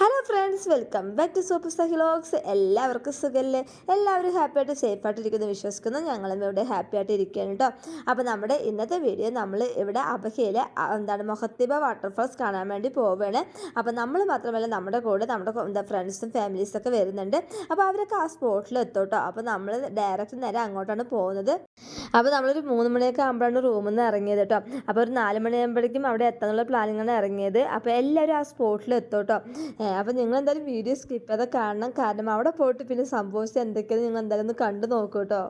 Hello friends welcome back to super സഹിലോക്സ് എല്ലാവർക്കും സുഖമല്ലേ എല്ലാവരും ഹാപ്പി ആയിട്ട് സേഫ് ആയിട്ട് ഇരിക്കുന്നു വിശ്വസിക്കുന്നു. ഞങ്ങളും ഇവിടെ ഹാപ്പി ആയിട്ട് ഇരിക്കുകയാണ് കേട്ടോ അപ്പോൾ നമ്മുടെ ഇന്നത്തെ വീഡിയോ നമ്മൾ ഇവിടെ അബഹയിലെ എന്താണ് മൊഹത്തിബ വാട്ടർഫാൾസ് കാണാൻ വേണ്ടി പോവുകയാണ്. അപ്പോൾ നമ്മൾ മാത്രമല്ല നമ്മുടെ കൂടെ നമ്മുടെ എന്താ ഫ്രണ്ട്സും ഫാമിലീസൊക്കെ വരുന്നുണ്ട്. അപ്പോൾ അവരൊക്കെ ആ സ്പോട്ടിൽ എത്തോട്ടോ അപ്പോൾ നമ്മൾ ഡയറക്റ്റ് നേരെ അങ്ങോട്ടാണ് പോകുന്നത്. അപ്പോൾ നമ്മളൊരു മൂന്ന് മണിയൊക്കെ ആകുമ്പോഴാണ് റൂമിൽ നിന്ന് ഇറങ്ങിയത് കേട്ടോ അപ്പോൾ ഒരു നാല് മണിയാകുമ്പോഴേക്കും അവിടെ എത്താനുള്ള പ്ലാനിങ്ങാണ് ഇറങ്ങിയത്. അപ്പോൾ എല്ലാവരും ആ സ്പോട്ടിൽ എത്തോട്ടോ അപ്പോൾ നിങ്ങൾ എന്തായാലും വീഡിയോ സ്കിപ്പ് ചെയ്താൽ കാണണം. കാരണം അവിടെ പോയിട്ട് പിന്നെ സംഭവിച്ചത് എന്തൊക്കെയാണ് നിങ്ങൾ എന്തായാലും ഒന്ന് കണ്ടു നോക്കൂ കേട്ടോ.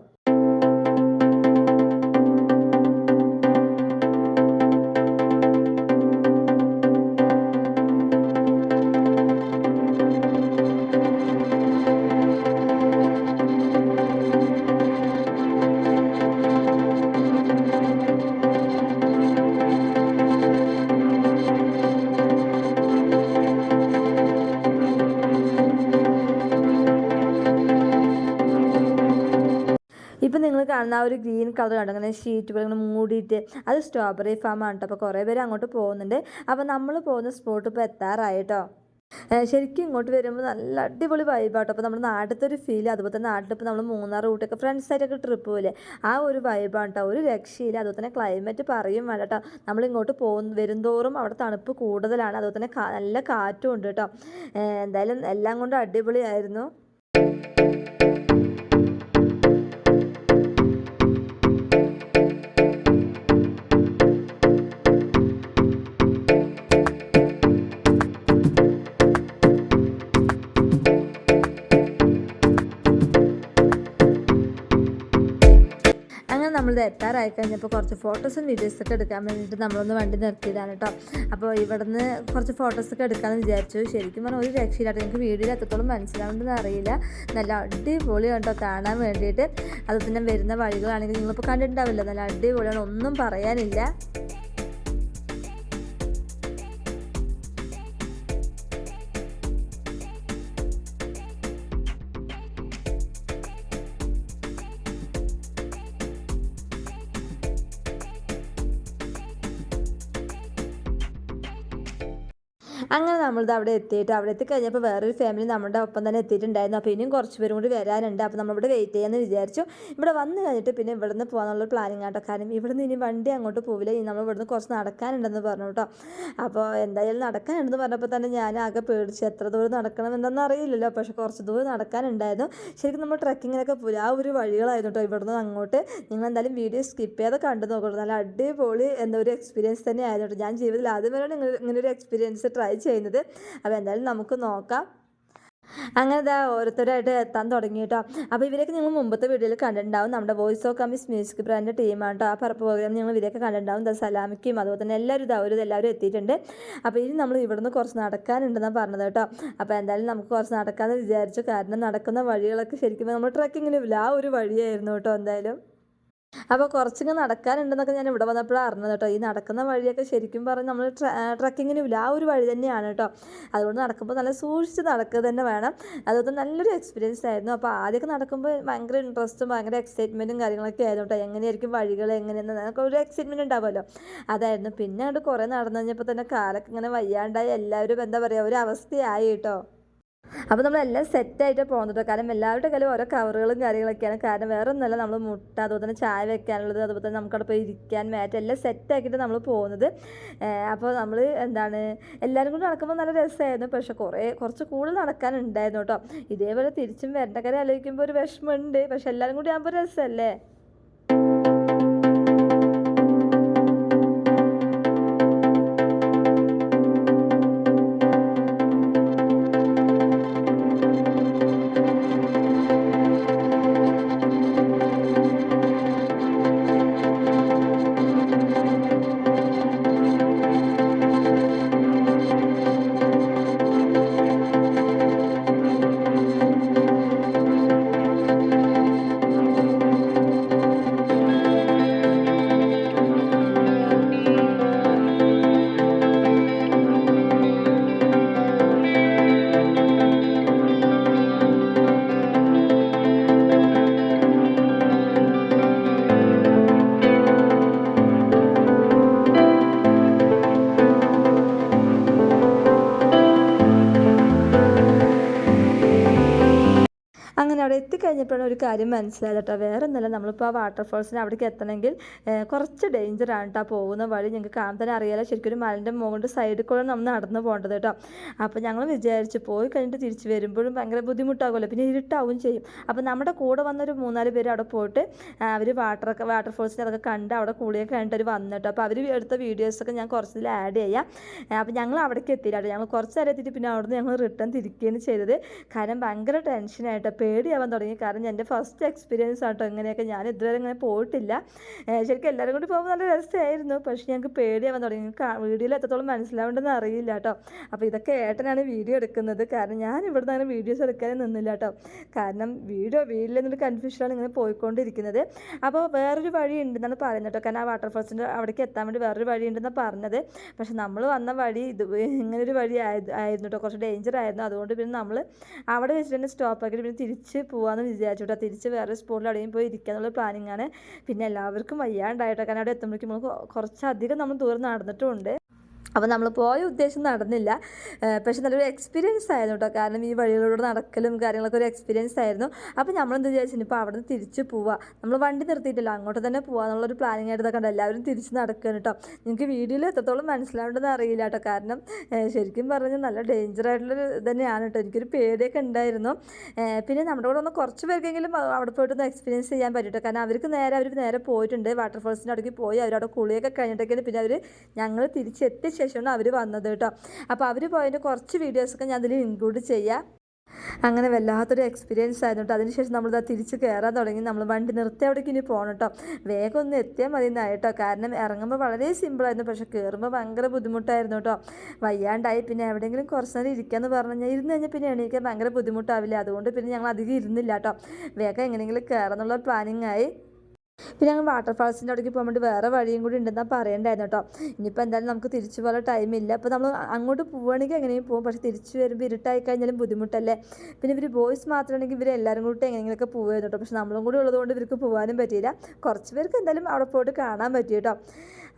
കാണുന്ന ആ ഒരു ഗ്രീൻ കളർ കണ്ടോ? അങ്ങനെ ഷീറ്റുകൾ ഇങ്ങനെ മൂടിയിട്ട് അത് സ്ട്രോബെറി ഫാമാണ് കേട്ടോ അപ്പോൾ കുറേ പേര് അങ്ങോട്ട് പോകുന്നുണ്ട്. അപ്പോൾ നമ്മൾ പോകുന്ന സ്പോട്ട് ഇപ്പോൾ എത്താറായി കേട്ടോ ശരിക്കും ഇങ്ങോട്ട് വരുമ്പോൾ നല്ല അടിപൊളി വൈബാട്ടോ അപ്പോൾ നമ്മുടെ നാട്ടിലത്തെ ഒരു ഫീൽ അതുപോലെ തന്നെ നാട്ടിലിപ്പോൾ നമ്മൾ മൂന്നാർ റൂട്ടൊക്കെ ഫ്രണ്ട്സായിട്ടൊക്കെ ട്രിപ്പ് പോലെ. ആ ഒരു വൈബാണ് കേട്ടോ ഒരു രക്ഷയില്ല. അതുപോലെ തന്നെ ക്ലൈമറ്റ് പറയും വേണ്ട കേട്ടോ നമ്മൾ ഇങ്ങോട്ട് പോകുന്ന വരുംതോറും അവിടെ തണുപ്പ് കൂടുതലാണ്. അതുപോലെ തന്നെ നല്ല കാറ്റും ഉണ്ട് കേട്ടോ എന്തായാലും എല്ലാം കൊണ്ടും അടിപൊളിയായിരുന്നു. നമ്മളിത് എത്താറായി കഴിഞ്ഞപ്പോൾ കുറച്ച് ഫോട്ടോസും വീഡിയോസൊക്കെ എടുക്കാൻ വേണ്ടിയിട്ട് നമ്മളൊന്ന് വണ്ടി നിർത്തിയതാണ് കേട്ടോ. അപ്പോൾ ഇവിടുന്ന് കുറച്ച് ഫോട്ടോസൊക്കെ എടുക്കാമെന്ന് വിചാരിച്ചു. ശരിക്കും പറഞ്ഞാൽ ഒരു രക്ഷയില്ലാട്ടോ എനിക്ക് വീഡിയോയിൽ എത്രത്തോളം മനസ്സിലാവുന്നതെന്ന് അറിയില്ല. നല്ല അടിപൊളി കേട്ടോ കാണാൻ വേണ്ടിയിട്ട്. അതുപോലെ തന്നെ വരുന്ന വഴികളാണെങ്കിൽ നിങ്ങളിപ്പോൾ കണ്ടിട്ടുണ്ടാവില്ല. നല്ല അടിപൊളിയാണ്. ഒന്നും പറയാനില്ല. അങ്ങനെ നമ്മളിത് അവിടെ എത്തിയിട്ട് അവിടെ എത്തിക്കഴിഞ്ഞപ്പോൾ വേറൊരു ഫാമിലി നമ്മുടെ ഒപ്പം തന്നെ എത്തിയിട്ടുണ്ടായിരുന്നു. അപ്പോൾ ഇനിയും കുറച്ച് പേരും കൂടി വരാനുണ്ട്. അപ്പോൾ നമ്മളിവിടെ വെയിറ്റ് ചെയ്യാമെന്ന് വിചാരിച്ചു. ഇവിടെ വന്ന് കഴിഞ്ഞിട്ട് പിന്നെ ഇവിടുന്ന് പോകാനുള്ള പ്ലാനിങ് ആട്ടോ. കാരണം ഇവിടുന്ന് ഇനി വണ്ടി അങ്ങോട്ട് പോവില്ല. ഇനി നമ്മൾ ഇവിടുന്ന് കുറച്ച് നടക്കാനുണ്ടെന്ന് പറഞ്ഞു കേട്ടോ. അപ്പോൾ എന്തായാലും നടക്കാനുണ്ടെന്ന് പറഞ്ഞപ്പോൾ തന്നെ ഞാൻ ആകെ പേടിച്ച് എത്ര ദൂരം നടക്കണം എന്തെന്ന് അറിയില്ലല്ലോ. പക്ഷെ കുറച്ച് ദൂരം നടക്കാനുണ്ടായിരുന്നു. ശരിക്കും നമ്മൾ ട്രക്കിങ്ങിനൊക്കെ പോലും ആ ഒരു വഴികളായിരുന്നു കേട്ടോ ഇവിടുന്ന് അങ്ങോട്ട്. നിങ്ങൾ എന്തായാലും വീഡിയോ സ്കിപ്പ് ചെയ്യാതെ കണ്ടു നോക്കണം നല്ല അടിപൊളി എന്താ ഒരു എക്സ്പീരിയൻസ് തന്നെ ആയിരുന്നു കേട്ടോ. ഞാൻ ജീവിതത്തിൽ ആദ്യമായാണ് നിങ്ങൾ ഇങ്ങനെ ഒരു എക്സ്പീരിയൻസ് ട്രൈ ചെയ്യുന്നത്. അപ്പോൾ എന്തായാലും നമുക്ക് നോക്കാം. അങ്ങനെ ഇതാ ഓരോരുത്തരായിട്ട് എത്താൻ തുടങ്ങി കേട്ടോ അപ്പോൾ ഇവരൊക്കെ നിങ്ങൾ മുമ്പത്തെ വീഡിയോയിൽ കണ്ടിട്ടുണ്ടാവും. നമ്മുടെ വോയിസ് ഓഫ് കമ്മിസ് മ്യൂസിക് ബ്രാൻഡ് ടീമാണ് കേട്ടോ ആ പ്രോഗ്രാം നിങ്ങൾ ഇവരൊക്കെ കണ്ടിട്ടുണ്ടാവും. ദാ സലാമിക്കും അതുപോലെ തന്നെ എല്ലാവരും ഇതാ ഒരു എല്ലാവരും എത്തിയിട്ടുണ്ട്. അപ്പോൾ ഇനി നമ്മൾ ഇവിടുന്ന് കുറച്ച് നടക്കാനുണ്ടെന്നാണ് പറഞ്ഞത് കേട്ടോ അപ്പോൾ എന്തായാലും നമുക്ക് കുറച്ച് നടക്കാമെന്ന് വിചാരിച്ചു. കാരണം നടക്കുന്ന വഴികളൊക്കെ ശരിക്കും നമ്മൾ ട്രക്കിങ്ങിന് ആ ഒരു വഴിയായിരുന്നു കേട്ടോ എന്തായാലും. അപ്പോൾ കുറച്ചിങ്ങ് നടക്കാനുണ്ടെന്നൊക്കെ ഞാൻ ഇവിടെ വന്നപ്പോഴാണ് അറിഞ്ഞത് കേട്ടോ. ഈ നടക്കുന്ന വഴിയൊക്കെ ശരിക്കും പറഞ്ഞ് നമ്മൾ ട്രക്കിങ്ങിന് ഇല്ല ആ ഒരു വഴി തന്നെയാണ് കേട്ടോ. അതുകൊണ്ട് നടക്കുമ്പോൾ നല്ല സൂക്ഷിച്ച് നടക്കുക തന്നെ വേണം. അതുകൊണ്ട് നല്ലൊരു എക്സ്പീരിയൻസ് ആയിരുന്നു. അപ്പോൾ ആദ്യമൊക്കെ നടക്കുമ്പോൾ ഭയങ്കര ഇൻട്രസ്റ്റും ഭയങ്കര എക്സൈറ്റ്മെന്റും കാര്യങ്ങളൊക്കെ ആയിരുന്നു കേട്ടോ. എങ്ങനെയായിരിക്കും വഴികൾ എങ്ങനെയെന്ന് നമുക്ക് ഒരു എക്സൈറ്റ്മെന്റ് ഉണ്ടാവുമല്ലോ. അതായിരുന്നു. പിന്നെ അങ്ങോട്ട് കുറേ നടന്നു കഴിഞ്ഞപ്പോൾ തന്നെ കാലൊക്കെ ഇങ്ങനെ വയ്യാണ്ടായി. എല്ലാവരും എന്താ പറയുക ഒരു അവസ്ഥയായി കേട്ടോ. അപ്പോൾ നമ്മളെല്ലാം സെറ്റായിട്ട് പോകുന്നത് കാരണം എല്ലാവരുടെ കയ്യിലും ഓരോ കവറുകളും കാര്യങ്ങളൊക്കെയാണ്. കാരണം വേറെ ഒന്നുമല്ല നമ്മൾ മുട്ട അതുപോലെ തന്നെ ചായ വെക്കാനുള്ളത് അതുപോലെ തന്നെ നമുക്കവിടെ പോയി ഇരിക്കാൻ മാറ്റ് എല്ലാം സെറ്റാക്കിയിട്ട് നമ്മൾ പോകുന്നത്. അപ്പോൾ നമ്മൾ എന്താണ് എല്ലാവരും കൂടി നടക്കുമ്പോൾ നല്ല രസമായിരുന്നു പക്ഷെ കുറേ കുറച്ച് കൂടുതൽ നടക്കാനുണ്ടായിരുന്നു കേട്ടോ ഇതേപോലെ തിരിച്ചും വരേണ്ട കാര്യം ആലോചിക്കുമ്പോൾ ഒരു വിഷമമുണ്ട്. പക്ഷെ എല്ലാവരും കൂടി ആകുമ്പോൾ രസമല്ലേ എത്തിക്കഴിഞ്ഞപ്പോഴാണ് ഒരു കാര്യം മനസ്സിലായത് കേട്ടോ. വേറെ ഒന്നുമില്ല നമ്മളിപ്പോൾ ആ വാട്ടർഫോൾസിന് അവിടേക്ക് എത്തണമെങ്കിൽ കുറച്ച് ഡേഞ്ചറാണ് കേട്ടോ പോകുന്ന വഴി. ഞങ്ങൾക്ക് കാണാൻ തന്നെ അറിയാലോ ശരിക്കും ഒരു മലന്റെ മുകളിന്റെ സൈഡിൽ കൂടെ നമ്മൾ നടന്നു പോകേണ്ടത് കേട്ടോ അപ്പോൾ ഞങ്ങൾ വിചാരിച്ചു പോയി കഴിഞ്ഞിട്ട് തിരിച്ച് വരുമ്പോഴും ഭയങ്കര ബുദ്ധിമുട്ടാകുമല്ലോ. പിന്നെ ഇരുട്ടാവും ചെയ്യും. അപ്പോൾ നമ്മുടെ കൂടെ വന്നൊരു മൂന്നാൽ പേര് അവിടെ പോയിട്ട് അവർ വാട്ടറൊക്കെ വാട്ടർഫോൾസിന്റെ അതൊക്കെ കണ്ട് അവിടെ കൂടിയൊക്കെ കഴിഞ്ഞിട്ട് അവർ വന്നിട്ടോ അപ്പോൾ അവർ എടുത്ത വീഡിയോസൊക്കെ ഞാൻ കുറച്ചിൽ ആഡ് ചെയ്യാം. അപ്പോൾ ഞങ്ങൾ അവിടേക്ക് എത്തിയില്ല ഞങ്ങൾ കുറച്ച് നേരം എത്തിയിട്ട് പിന്നെ അവിടുന്ന് ഞങ്ങൾ റിട്ടേൺ തിരിക്കുകയാണ് ചെയ്തത്. കാരണം ഭയങ്കര ടെൻഷനായിട്ട് പേടിയാവാൻ തുടങ്ങി. കാരണം എന്റെ ഫസ്റ്റ് എക്സ്പീരിയൻസ് ആട്ടോ ഇങ്ങനെയൊക്കെ. ഞാൻ ഇതുവരെ ഇങ്ങനെ പോയിട്ടില്ല. ശരിക്കും എല്ലാവരും കൂടി പോകുമ്പോൾ നല്ല രസമായിരുന്നു. പക്ഷേ ഞങ്ങൾക്ക് പേടിയാവാൻ തുടങ്ങി. വീഡിയോയിൽ എത്രത്തോളം മനസ്സിലാവേണ്ടെന്ന് അറിയില്ല കേട്ടോ. അപ്പോൾ ഇതൊക്കെ ഏട്ടനാണ് വീഡിയോ എടുക്കുന്നത്. കാരണം ഞാൻ ഇവിടുന്ന് അങ്ങനെ വീഡിയോസ് എടുക്കാനേ നിന്നില്ല കേട്ടോ. കാരണം വീഡിയോ വീട്ടിലെന്നൊരു കൺഫ്യൂഷനാണ് ഇങ്ങനെ പോയിക്കൊണ്ടിരിക്കുന്നത്. അപ്പോൾ വേറൊരു വഴി ഉണ്ടെന്നാണ് പറയുന്നത് കേട്ടോ. കാരണം ആ വാട്ടർഫോൾസിന്റെ അവിടേക്ക് എത്താൻ വേണ്ടി വേറൊരു വഴി ഉണ്ടെന്നാണ് പറഞ്ഞത്. പക്ഷെ നമ്മൾ വന്ന വഴി ഇത് ഇങ്ങനൊരു വഴി ആയിരുന്നു കേട്ടോ. കുറച്ച് ഡേഞ്ചർ ആയിരുന്നു. അതുകൊണ്ട് പിന്നെ നമ്മൾ അവിടെ വെച്ചിട്ട് തന്നെ സ്റ്റോപ്പ് ആക്കിയിട്ട് പിന്നെ തിരിച്ച് പോകാമെന്ന് വിചാരിച്ചു കേട്ടോ തിരിച്ച് വേറെ സ്പോട്ടിൽ അവിടെയും പോയി ഇരിക്കുക എന്നുള്ള പ്ലാനിങ് ആണ്. പിന്നെ എല്ലാവർക്കും വയ്യാണ്ടായിട്ടോ. കാരണം അവിടെ എത്തുമ്പോഴേക്കും നമ്മൾ കുറച്ചധികം നമ്മൾ ദൂരം നടന്നിട്ടുമുണ്ട്. അപ്പോൾ നമ്മൾ പോയ ഉദ്ദേശം നടന്നില്ല. പക്ഷെ നല്ലൊരു എക്സ്പീരിയൻസ് ആയിരുന്നു കേട്ടോ കാരണം ഈ വഴികളിലൂടെ നടക്കലും കാര്യങ്ങളൊക്കെ ഒരു എക്സ്പീരിയൻസ് ആയിരുന്നു. അപ്പോൾ നമ്മളെന്ത് വിചാരിച്ചു? ഇപ്പോൾ അവിടെ നിന്ന് തിരിച്ച് പോവാം. നമ്മൾ വണ്ടി നിർത്തിയിട്ടില്ല. അങ്ങോട്ട് തന്നെ പോകാന്നുള്ളൊരു പ്ലാനിങ് ആയിട്ട് കണ്ടോ എല്ലാവരും തിരിച്ച് നടക്കുകയാണ് കേട്ടോ നിങ്ങൾക്ക് വീഡിയോയിൽ എത്രത്തോളം മനസ്സിലാവേണ്ടതെന്ന് അറിയില്ല കേട്ടോ കാരണം ശരിക്കും പറഞ്ഞാൽ നല്ല ഡേഞ്ചർ ആയിട്ടുള്ളൊരു തന്നെയാണ് കേട്ടോ എനിക്കൊരു പേടിയൊക്കെ ഉണ്ടായിരുന്നു. പിന്നെ നമ്മുടെ കൂടെ ഒന്ന് കുറച്ച് പേർക്കെങ്കിലും അവിടെ പോയിട്ടൊന്ന് എക്സ്പീരിയൻസ് ചെയ്യാൻ പറ്റും കാരണം അവർക്ക് നേരെ അവർ നേരെ പോയിട്ടുണ്ട്. വാട്ടർഫോൾസിന്റെ അടുക്ക് പോയി. അവരവിടെ കുളിയൊക്കെ കഴിഞ്ഞിട്ടൊക്കെയാണ്. പിന്നെ അവർ ഞങ്ങൾ തിരിച്ചെത്തിയ ശേഷമാണ് അവർ വന്നത് കേട്ടോ. അപ്പോൾ അവർ പോയതിന്റെ കുറച്ച് വീഡിയോസൊക്കെ ഞാൻ അതിൽ ഇൻക്ലൂഡ് ചെയ്യാം. അങ്ങനെ വല്ലാത്തൊരു എക്സ്പീരിയൻസ് ആയിരുന്നു കേട്ടോ. അതിനുശേഷം നമ്മളിതാ തിരിച്ച് കയറാൻ തുടങ്ങി. നമ്മൾ വണ്ടി നിർത്തി അവിടേക്ക് ഇനി പോകണം കേട്ടോ. വേഗം ഒന്ന് എത്തിയാൽ മതി എന്നായിട്ടോ കാരണം ഇറങ്ങുമ്പോൾ വളരെ സിമ്പിളായിരുന്നു പക്ഷേ കയറുമ്പോൾ ഭയങ്കര ബുദ്ധിമുട്ടായിരുന്നു കേട്ടോ. വയ്യാണ്ടായി. പിന്നെ എവിടെയെങ്കിലും കുറച്ച് നേരം ഇരിക്കാമെന്ന് പറഞ്ഞു കഴിഞ്ഞാൽ ഇരുന്ന് കഴിഞ്ഞാൽ പിന്നെ എണീക്കാൻ ഭയങ്കര ബുദ്ധിമുട്ടാവില്ല. അതുകൊണ്ട് പിന്നെ ഞങ്ങൾ അധികം ഇരുന്നില്ല കേട്ടോ. വേഗം എങ്ങനെയെങ്കിലും കയറാമെന്നുള്ള പ്ലാനിങ് ആയി. പിന്നെ ഞങ്ങൾ വാട്ടർഫാൾസിന്റെ അവിടേക്ക് പോകാൻ വേണ്ടി വേറെ വഴിയും കൂടി ഉണ്ടെന്നാണ് പറയണ്ടായിരുന്നു കേട്ടോ. ഇനിയിപ്പോൾ എന്തായാലും നമുക്ക് തിരിച്ചു പോകാൻ ടൈമില്ല അപ്പോൾ നമ്മൾ അങ്ങോട്ട് പോവുകയാണെങ്കിൽ എങ്ങനെയും പോകും പക്ഷേ തിരിച്ചു വരുമ്പോൾ ഇരുട്ടായി കഴിഞ്ഞാലും ബുദ്ധിമുട്ടല്ലേ? പിന്നെ ഇവർ ബോയ്സ് മാത്രമാണെങ്കിൽ ഇവർ എല്ലാവരും കൂടി എങ്ങനെയെങ്കിലുമൊക്കെ പോകുമായിരുന്നു കേട്ടോ. പക്ഷെ നമ്മളും കൂടി ഉള്ളതുകൊണ്ട് ഇവർക്ക് പോകാനും പറ്റിയില്ല. കുറച്ച് പേർക്ക് എന്തായാലും അവിടെ പോയിട്ട് കാണാൻ പറ്റി കേട്ടോ.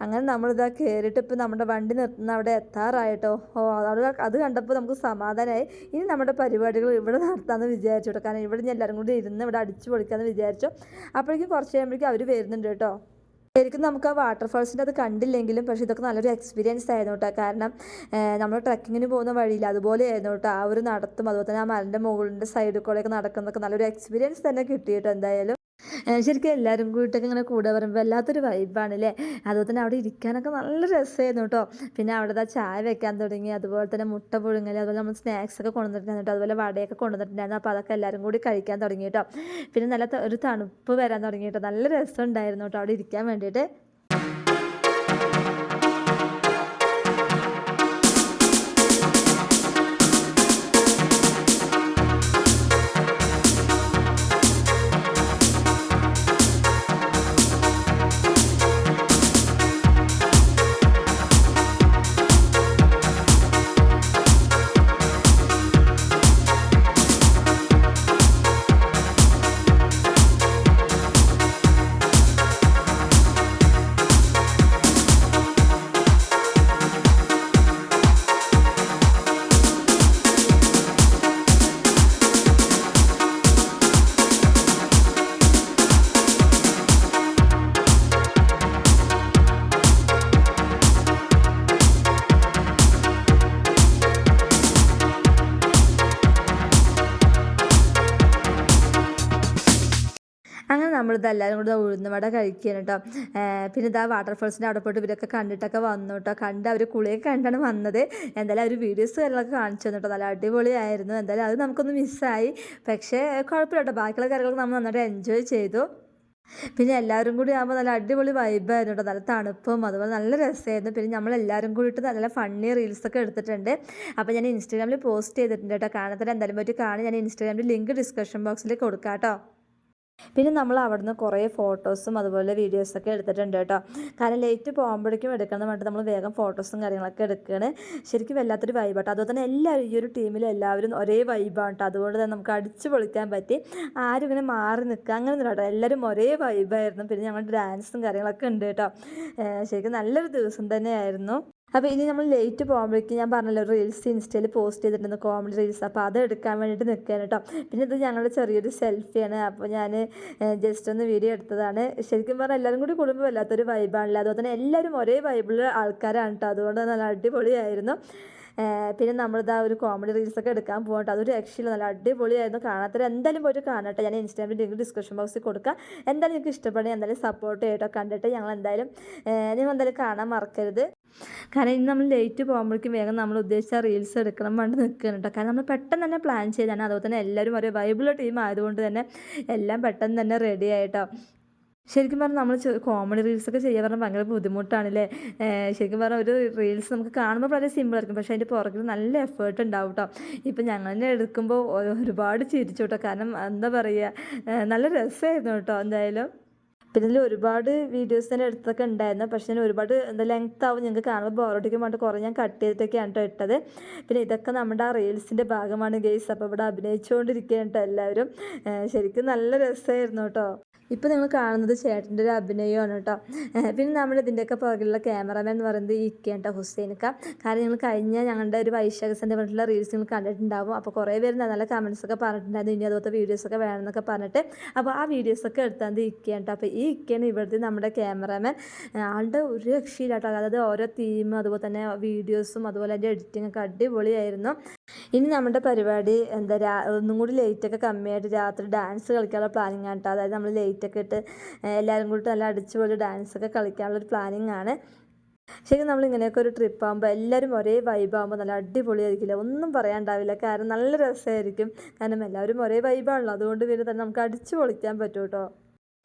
അങ്ങനെ നമ്മളിതാ കയറിയിട്ട് ഇപ്പോൾ നമ്മുടെ വണ്ടി നിർത്തുന്ന അവിടെ എത്താറായിട്ടോ. ഓ അത് അത് കണ്ടപ്പോൾ നമുക്ക് സമാധാനമായി ഇനി നമ്മുടെ പരിപാടികൾ ഇവിടെ നടത്താമെന്ന് വിചാരിച്ചു കേട്ടോ. കാരണം ഇവിടെ ഞാൻ എല്ലാവരും കൂടി ഇരുന്ന് ഇവിടെ അടിച്ചു പൊളിക്കാമെന്ന് വിചാരിച്ചു. അപ്പോഴേക്കും കുറച്ച് കഴിയുമ്പോഴേക്കും അവർ വരുന്നുണ്ട് കേട്ടോ. ശരിക്കും നമുക്ക് ആ വാട്ടർഫാൾസിന്റെ അത് കണ്ടില്ലെങ്കിലും പക്ഷേ ഇതൊക്കെ നല്ലൊരു എക്സ്പീരിയൻസ് ആയിരുന്നു കേട്ടോ. കാരണം നമ്മൾ ട്രക്കിങ്ങിന് പോകുന്ന വഴിയിൽ അതുപോലെ ആയിരുന്നു കേട്ടോ. ആ ഒരു നടത്തും അതുപോലെ തന്നെ ആ മലന്റെ മുകളിന്റെ സൈഡിൽ കൂടെയൊക്കെ നടക്കുന്നതൊക്കെ നല്ലൊരു എക്സ്പീരിയൻസ് തന്നെ കിട്ടിയിട്ടോ എന്തായാലും. ശരിക്കും എല്ലാവരും കൂട്ടൊക്കെ ഇങ്ങനെ കൂടെ പറയുമ്പോൾ വല്ലാത്തൊരു വൈബാണ് അല്ലേ അതുപോലെ തന്നെ അവിടെ ഇരിക്കാനൊക്കെ നല്ല രസമായിരുന്നു കേട്ടോ പിന്നെ അവിടെ ചായ വെക്കാൻ തുടങ്ങി അതുപോലെ തന്നെ മുട്ട പുഴുങ്ങൽ അതുപോലെ നമ്മൾ സ്നാക്സ് ഒക്കെ കൊണ്ടുവന്നിട്ടുണ്ടായിരുന്നു അതുപോലെ വടയൊക്കെ കൊണ്ടുവന്നിട്ടുണ്ടായിരുന്നു. അപ്പോൾ അതൊക്കെ എല്ലാവരും കൂടി കഴിക്കാൻ തുടങ്ങി കേട്ടോ പിന്നെ നല്ല ഒരു തണുപ്പ് വരാൻ തുടങ്ങി കേട്ടോ നല്ല രസമുണ്ടായിരുന്നു കേട്ടോ അവിടെ ഇരിക്കാൻ വേണ്ടിയിട്ട്. നമ്മളിത് എല്ലാവരും കൂടി ഉഴുന്നുവട കഴിക്കുകയാണ് കേട്ടോ പിന്നെ ഇതാ വാട്ടർഫോൾസിന്റെ അവിടെ പോയിട്ട് ഇവരൊക്കെ കണ്ടിട്ടൊക്കെ വന്നു കേട്ടോ കണ്ട് അവർ കുളിയൊക്കെ കണ്ടാണ് വന്നത്. എന്തായാലും അവർ വീഡിയോസ് കാര്യങ്ങളൊക്കെ കാണിച്ചു തന്നു നല്ല അടിപൊളിയായിരുന്നു. എന്തായാലും അത് നമുക്കൊന്ന് മിസ്സായി പക്ഷേ കുഴപ്പമില്ല കേട്ടോ ബാക്കിയുള്ള കാര്യങ്ങളൊക്കെ നമ്മൾ നന്നായിട്ട് എൻജോയ് ചെയ്തു. പിന്നെ എല്ലാവരും കൂടി ആകുമ്പോൾ നല്ല അടിപൊളി വൈബായിരുന്നു കേട്ടോ നല്ല തണുപ്പും അതുപോലെ നല്ല രസമായിരുന്നു. പിന്നെ നമ്മൾ എല്ലാവരും കൂടിയിട്ട് നല്ല ഫണ്ണി റീൽസൊക്കെ എടുത്തിട്ടുണ്ട്. അപ്പോൾ ഞാൻ ഇൻസ്റ്റാഗ്രാമിൽ പോസ്റ്റ് ചെയ്തിട്ടുണ്ട് കേട്ടോ കാണാത്തത് എന്തായാലും പറ്റി കാണാൻ ഞാൻ ഇൻസ്റ്റാഗ്രാമിൽ ലിങ്ക് ഡിസ്ക്രിപ്ഷൻ ബോക്സിൽ കൊടുക്കാം കേട്ടോ പിന്നെ നമ്മൾ അവിടുന്ന് കുറേ ഫോട്ടോസും അതുപോലെ വീഡിയോസൊക്കെ എടുത്തിട്ടുണ്ട് കേട്ടോ. കാരണം ലേറ്റ് പോകുമ്പോഴേക്കും എടുക്കണം എന്ന് പറഞ്ഞിട്ട് നമ്മൾ വേഗം ഫോട്ടോസും കാര്യങ്ങളൊക്കെ എടുക്കുകയാണ് ശരിക്കും വല്ലാത്തൊരു വൈബാട്ടോ അതുപോലെ തന്നെ എല്ലാവരും ഈ ഒരു ടീമിൽ എല്ലാവരും ഒരേ വൈബാണ് കേട്ടോ. അതുകൊണ്ട് തന്നെ നമുക്ക് അടിച്ചു പൊളിക്കാൻ പറ്റി. ആരും ഇങ്ങനെ മാറി നിൽക്കുക അങ്ങനെ കേട്ടോ. എല്ലാവരും ഒരേ വൈബായിരുന്നു പിന്നെ ഞങ്ങളുടെ ഡാൻസും കാര്യങ്ങളൊക്കെ ഉണ്ട് കേട്ടോ. ശരിക്കും നല്ലൊരു ദിവസം തന്നെയായിരുന്നു. അപ്പോൾ ഇനി നമ്മൾ ലേറ്റ് പോകുമ്പോഴേക്കും ഞാൻ പറഞ്ഞല്ലോ റീൽസ് ഇൻസ്റ്റയിൽ പോസ്റ്റ് ചെയ്തിട്ടുണ്ട് കോമഡി റീൽസ് അപ്പോൾ അത് എടുക്കാൻ വേണ്ടിയിട്ട് നിൽക്കുകയാണ് കേട്ടോ. പിന്നെ ഇത് ഞങ്ങളുടെ ചെറിയൊരു സെൽഫിയാണ് അപ്പോൾ ഞാൻ ജസ്റ്റ് ഒന്ന് വീഡിയോ എടുത്തതാണ്. ശരിക്കും പറഞ്ഞാൽ എല്ലാവരും കൂടി കൂടുമ്പോൾ വല്ലാത്തൊരു വൈബാണല്ലോ അതുപോലെ തന്നെ എല്ലാവരും ഒരേ വൈബിലുള്ള ആൾക്കാരാണ് കേട്ടോ. അതുകൊണ്ട് നല്ല അടിപൊളിയായിരുന്നു. പിന്നെ നമ്മളിതാ ഒരു കോമഡി റീൽസൊക്കെ എടുക്കാൻ പോകട്ടെ. അതൊരു രക്ഷയില്ല. നല്ല അടിപൊളിയായിരുന്നു. കാണാത്തവർ എന്തായാലും പോയിട്ട് കാണട്ടെ. ഞാൻ ഇൻസ്റ്റാഗ്രാമിൽ ലിങ്ക് ഡിസ്ക്രിപ്ഷൻ ബോക്സിൽ കൊടുക്കുക എന്തായാലും നിങ്ങൾക്ക് ഇഷ്ടപ്പെടുക എന്തായാലും സപ്പോർട്ട് ചെയ്യട്ടോ. കണ്ടിട്ട് ഞങ്ങൾ എന്തായാലും നിങ്ങൾ എന്തായാലും കാണാൻ മറക്കരുത്. കാരണം ഇനി നമ്മൾ ലേറ്റ് പോകുമ്പോഴേക്കും വേഗം നമ്മൾ ഉദ്ദേശിച്ച റീൽസ് എടുക്കണം പണ്ട് നിൽക്കുകയാണ് കേട്ടോ. കാരണം നമ്മൾ പെട്ടെന്ന് തന്നെ പ്ലാൻ ചെയ്താണ്. അതുപോലെ തന്നെ എല്ലാവരും ഒരേ വൈബിളുള്ള ടീം ആയതുകൊണ്ട് തന്നെ എല്ലാം പെട്ടെന്ന് തന്നെ റെഡി ആയിട്ടോ. ശരിക്കും പറഞ്ഞാൽ നമ്മൾ കോമഡി റീൽസൊക്കെ ചെയ്യാൻ പറഞ്ഞാൽ ഭയങ്കര ബുദ്ധിമുട്ടാണല്ലേ? ശരിക്കും പറഞ്ഞാൽ ഒരു റീൽസ് നമുക്ക് കാണുമ്പോൾ വളരെ സിമ്പിൾ ആയിരിക്കും. പക്ഷേ അതിന്റെ പുറകിൽ നല്ല എഫേർട്ട് ഉണ്ടാവും കേട്ടോ ഇപ്പം ഞങ്ങൾ തന്നെ എടുക്കുമ്പോൾ ഒരുപാട് ചിരിച്ചു കേട്ടോ കാരണം എന്താ പറയുക നല്ല രസമായിരുന്നു കേട്ടോ എന്തായാലും. പിന്നെ ഇതിൽ ഒരുപാട് വീഡിയോസ് തന്നെ എടുത്തൊക്കെ ഉണ്ടായിരുന്നു. പക്ഷേ ഞാൻ ഒരുപാട് എന്താ ലെങ്ത് ആവും. ഞങ്ങൾക്ക് കാണുമ്പോൾ ബോറടിക്കാൻ വേണ്ടി കുറേ ഞാൻ കട്ട് ചെയ്തിട്ടൊക്കെയാണ് കേട്ടോ ഇട്ടത്. പിന്നെ ഇതൊക്കെ നമ്മുടെ ആ റീൽസിന്റെ ഭാഗമാണ് ഗെയ്സ് അപ്പോൾ ഇവിടെ അഭിനയിച്ചുകൊണ്ടിരിക്കുകയാണ് കേട്ടോ എല്ലാവരും. ശരിക്കും നല്ല രസമായിരുന്നു കേട്ടോ ഇപ്പോൾ നിങ്ങൾ കാണുന്നത് ചേട്ടന്റെ ഒരു അഭിനയമാണ് കേട്ടോ പിന്നെ നമ്മുടെ ഇതിന്റെയൊക്കെ പുറകിലുള്ള ക്യാമറമാൻ എന്ന് പറയുന്നത് ഇക്കയാണ് കേട്ടോ ഹുസൈനക്ക. കാരണം നിങ്ങൾ കഴിഞ്ഞ ഞങ്ങളുടെ ഒരു വൈശാഖ സന്ധ്യ പറഞ്ഞിട്ടുള്ള റീൽസ് നിങ്ങൾ കണ്ടിട്ടുണ്ടാവും. അപ്പോൾ കുറേ പേര് നല്ല കമൻസ് ഒക്കെ പറഞ്ഞിട്ടുണ്ടായിരുന്നു. ഇനി അതുപോലത്തെ വീഡിയോസൊക്കെ വേണമെന്നൊക്കെ പറഞ്ഞിട്ട്. അപ്പോൾ ആ വീഡിയോസൊക്കെ എടുത്താൽ ഇക്കയാണ് കേട്ടോ അപ്പോൾ ഈ ഇക്കയാണ് ഇവിടുത്തെ നമ്മുടെ ക്യാമറാമാൻ. ആളുടെ ഒരു രക്ഷയില്ല കേട്ടോ അതായത് ഓരോ തീമും അതുപോലെ തന്നെ വീഡിയോസും അതുപോലെ അതിന്റെ എഡിറ്റിങ്ങൊക്കെ അടിപൊളിയായിരുന്നു. ഇനി നമ്മുടെ പരിപാടി എന്താ രാ ഒന്നും കൂടി ലേറ്റൊക്കെ കമ്മിയായിട്ട് രാത്രി ഡാൻസ് കളിക്കാനുള്ള പ്ലാനിങ് ആണ് കേട്ടോ. അതായത് നമ്മൾ ലേറ്റൊക്കെ ഇട്ട് എല്ലാവരും കൂടി നല്ല അടിച്ചുപൊളി ഡാൻസൊക്കെ കളിക്കാനുള്ള ഒരു പ്ലാനിങ് ആണ്. ശരിക്കും നമ്മൾ ഇങ്ങനെയൊക്കെ ഒരു ട്രിപ്പ് ആകുമ്പോൾ എല്ലാവരും ഒരേ വൈബ് ആകുമ്പോൾ നല്ല അടിപൊളിയായിരിക്കില്ല. ഒന്നും പറയാണ്ടാവില്ല. കാരണം നല്ല രസമായിരിക്കും കാരണം എല്ലാവരും ഒരേ വൈബാണല്ലോ അതുകൊണ്ട് പിന്നെ തന്നെ നമുക്ക് അടിച്ചു പൊളിക്കാൻ പറ്റും കേട്ടോ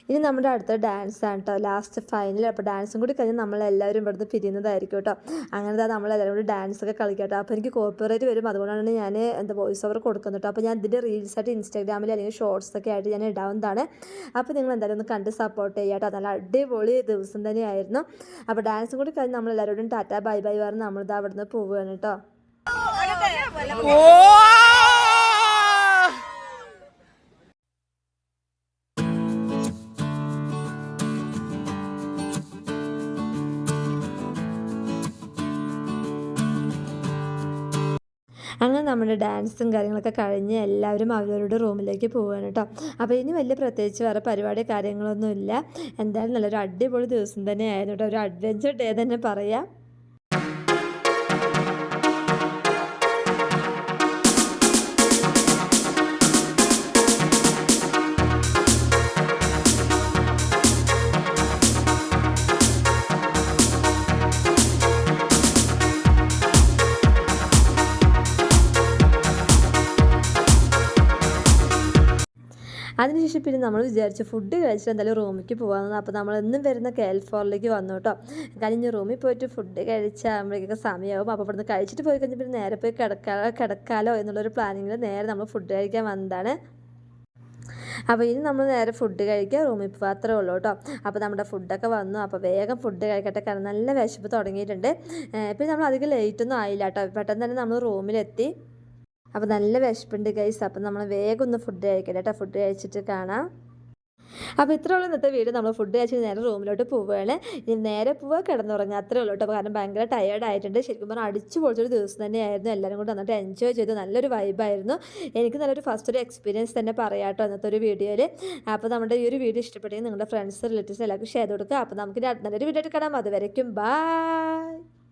ഇനി നമ്മുടെ അടുത്ത ഡാൻസ് ആണ് കേട്ടോ ലാസ്റ്റ് ഫൈനൽ അപ്പോൾ ഡാൻസും കൂടി കഴിഞ്ഞ് നമ്മളെല്ലാവരും ഇവിടുന്ന് പിരിയുന്നതായിരിക്കും കേട്ടോ. അങ്ങനെ തന്നെ നമ്മളെല്ലാവരും കൂടി ഡാൻസ് ഒക്കെ കളിക്കട്ടോ അപ്പോൾ എനിക്ക് കോപ്പറേറ്റ് വരും. അതുകൊണ്ടാണ് ഞാൻ എന്താ വോയിസ് ഓവർ കൊടുക്കുന്നത് കേട്ടോ. അപ്പോൾ ഞാൻ ഇതിന്റെ റീൽസ് ആയിട്ട് ഇൻസ്റ്റാഗ്രാമിൽ അല്ലെങ്കിൽ ഷോർട്സൊക്കെ ആയിട്ട് ഞാൻ ഇടാവുന്നതാണ്. അപ്പോൾ നിങ്ങൾ എന്തായാലും ഒന്ന് കണ്ട് സപ്പോർട്ട് ചെയ്യുക കേട്ടോ. നല്ല അടിപൊളി ദിവസം തന്നെയായിരുന്നു. അപ്പോൾ ഡാൻസും കൂടി കഴിഞ്ഞ് നമ്മളെല്ലാവരോടും ടാറ്റ ബൈ ബൈ പറഞ്ഞ് നമ്മളിത് അവിടുന്ന് പോവുകയാണ് കേട്ടോ. അങ്ങനെ നമ്മുടെ ഡാൻസും കാര്യങ്ങളൊക്കെ കഴിഞ്ഞ് എല്ലാവരും അവരവരുടെ റൂമിലേക്ക് പോവുകയാണ് കേട്ടോ. അപ്പോൾ ഇനി വലിയ പ്രത്യേകിച്ച് വേറെ പരിപാടി കാര്യങ്ങളൊന്നും ഇല്ല എന്തായാലും നല്ലൊരു അടിപൊളി ദിവസം തന്നെ ആയിരുന്നു കേട്ടോ. ഒരു അഡ്വഞ്ചർ ഡേ തന്നെ പറയാം. അതിനുശേഷം പിന്നെ നമ്മൾ വിചാരിച്ചു ഫുഡ് കഴിച്ചിട്ട് എന്തായാലും റൂമിലേക്ക് പോകാമെന്ന് അപ്പോൾ നമ്മൾ എന്നും വരുന്ന കെ എൽ ഫോറിലേക്ക് വന്നു കേട്ടോ കഴിഞ്ഞ് റൂമിൽ പോയിട്ട് ഫുഡ് കഴിച്ചാകുമ്പോഴേക്കൊക്കെ സമയമാകും അപ്പോൾ ഇവിടുന്ന് കഴിച്ചിട്ട് പോയി കഴിഞ്ഞാൽ പിന്നെ നേരെ പോയി കിടക്കാ കിടക്കാലോ എന്നുള്ളൊരു പ്ലാനിങ്ങിൽ നേരെ നമ്മൾ ഫുഡ് കഴിക്കാൻ വന്നതാണ്. അപ്പോൾ ഇനി നമ്മൾ നേരെ ഫുഡ് കഴിക്കുക റൂമിൽ അത്രേ ഉള്ളൂ കേട്ടോ അപ്പോൾ നമ്മുടെ ഫുഡൊക്കെ വന്നു. അപ്പോൾ വേഗം ഫുഡ് കഴിക്കട്ടെ. കാരണം നല്ല വിശപ്പ് തുടങ്ങിയിട്ടുണ്ട്. പിന്നെ നമ്മൾ അധികം ലേറ്റൊന്നും ആയില്ല കേട്ടോ പെട്ടെന്ന് തന്നെ നമ്മൾ റൂമിലെത്തി അപ്പോൾ നല്ല വിശപ്പുണ്ട് ഗൈസ് അപ്പോൾ നമ്മൾ വേഗം ഒന്ന് ഫുഡ് കഴിക്കട്ടെ കേട്ടോ ഫുഡ് കഴിച്ചിട്ട് കാണാം. അപ്പോൾ ഇത്ര ഉള്ളൂ ഇന്നത്തെ വീട് നമ്മൾ ഫുഡ് കഴിച്ച് നേരെ റൂമിലോട്ട് പോവുകയാണ് ഇനി നേരെ പോവുക കിടന്നുറങ്ങുക അത്രേ ഉള്ളൂ കേട്ടോ കാരണം ഭയങ്കര ടയേർഡ് ആയിട്ടുണ്ട്. ശരിക്കും പറഞ്ഞാൽ അടിച്ചു പൊളിച്ചൊരു ദിവസം തന്നെയായിരുന്നു. എല്ലാവരും കൂടെ നന്നായിട്ട് എൻജോയ് ചെയ്ത്. നല്ലൊരു വൈബായിരുന്നു എനിക്ക് നല്ലൊരു ഫസ്റ്റ് ഒരു എക്സ്പീരിയൻസ് തന്നെ പറയാം കേട്ടോ ഇന്നത്തെ ഒരു വീഡിയോയിൽ അപ്പോൾ നമ്മുടെ ഈ ഒരു വീഡിയോ ഇഷ്ടപ്പെട്ടെങ്കിൽ നിങ്ങളുടെ ഫ്രണ്ട്സ് റിലേറ്റീവ്സ് എല്ലാവർക്കും ഷെയർ കൊടുക്കുക. അപ്പോൾ നമുക്ക് നല്ലൊരു വീഡിയോ എടുക്കണം കാണാം. അതുവരയ്ക്കും ബൈ